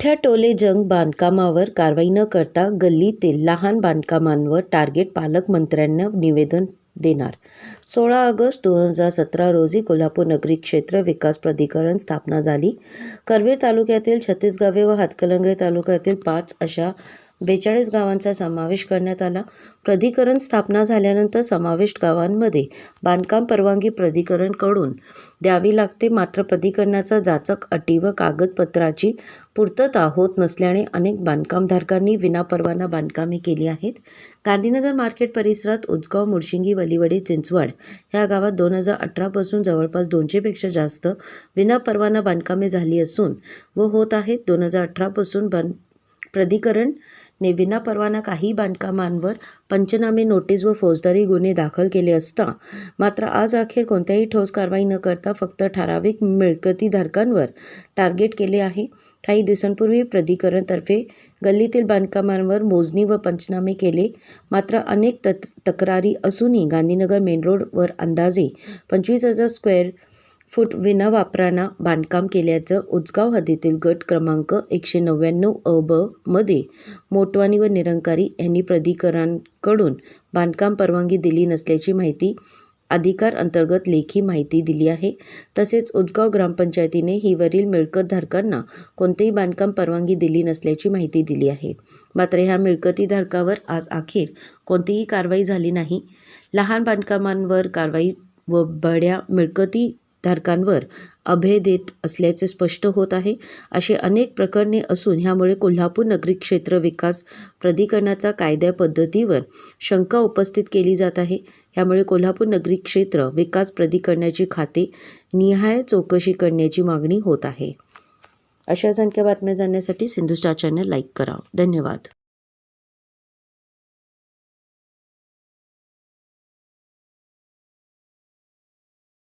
मोठ्या टोले जंग बांधकामावर कारवाई न करता गल्लीतील लहान बांधकामांवर टार्गेट पालकमंत्र्यांना निवेदन देणार. सोळा ऑगस्ट दोन हजार सतरा रोजी कोल्हापूर नगरी क्षेत्र विकास प्राधिकरण स्थापना झाली. करवीर तालुक्यातील छत्तीसगावे व हातकलंगले तालुक्यातील पाच अशा बेचाळीस गावांचा समावेश करण्यात आला. प्राधिकरण स्थापना झाल्यानंतर समाविष्ट गावांमध्ये बांधकाम परवानगी प्राधिकरणकडून द्यावी लागते. मात्र प्राधिकरणाचा जाचक अटी व कागदपत्राची पूर्तता होत नसल्याने अनेक बांधकामधारकांनी विनापरवाना बांधकामे केली आहेत. गांधीनगर मार्केट परिसरात उजगाव मुळशिंगी वलिवडे चिंचवड ह्या गावात दोन हजार अठरापासून जवळपास दोनशेपेक्षा जास्त विनापरवाना बांधकामे झाली असून व होत आहेत. दोन हजार अठरापासून बांध प्राधिकरण ने विनापरवाना काही बांधकामांवर पंचनामे नोटीस व फौजदारी गुन्हे दाखल केले असता मात्र आज अखेर कोणत्याही ठोस कारवाई न करता फक्त ठराविक मिळकतीधारकांवर टार्गेट केले आहे. काही दिवसांपूर्वी प्राधिकरणतर्फे गल्लीतील बांधकामांवर मोजणी व पंचनामे केले मात्र अनेक तत तक्रारी असूनही गांधीनगर मेन रोडवर अंदाजे पंचवीस हजार स्क्वेअर फूट विनावापराना बांधकाम केल्याचं उचगाव हद्दीतील गट क्रमांक एकशे नव्याण्णव अ ब मध्ये मोटवानी व निरंकारी यांनी प्राधिकरणाकडून बांधकाम परवानगी दिली नसल्याची माहिती अधिकार अंतर्गत लेखी माहिती दिली आहे. तसेच उजगाव ग्रामपंचायतीने ही वरील मिळकतधारकांना कोणतेही बांधकाम परवानगी दिली नसल्याची माहिती दिली आहे. मात्र ह्या मिळकतीधारकावर आज अखेर कोणतीही कारवाई झाली नाही. लहान बांधकामांवर कारवाई व बड्या मिळकती धारकांवर अभय देत असल्याचे स्पष्ट होत आहे. असे अनेक प्रकरणे असून ह्यामुळे कोल्हापूर नगरी क्षेत्र विकास प्राधिकरणाचा कायद्या पद्धतीवर शंका उपस्थित केली जात आहे. ह्यामुळे कोल्हापूर नगरी क्षेत्र विकास प्राधिकरणाची खाते निहाय चौकशी करण्याची मागणी होत आहे. अशा संख्या बातम्या जाणण्यासाठी सिंधुस्टार चॅनल लाईक करा. धन्यवाद.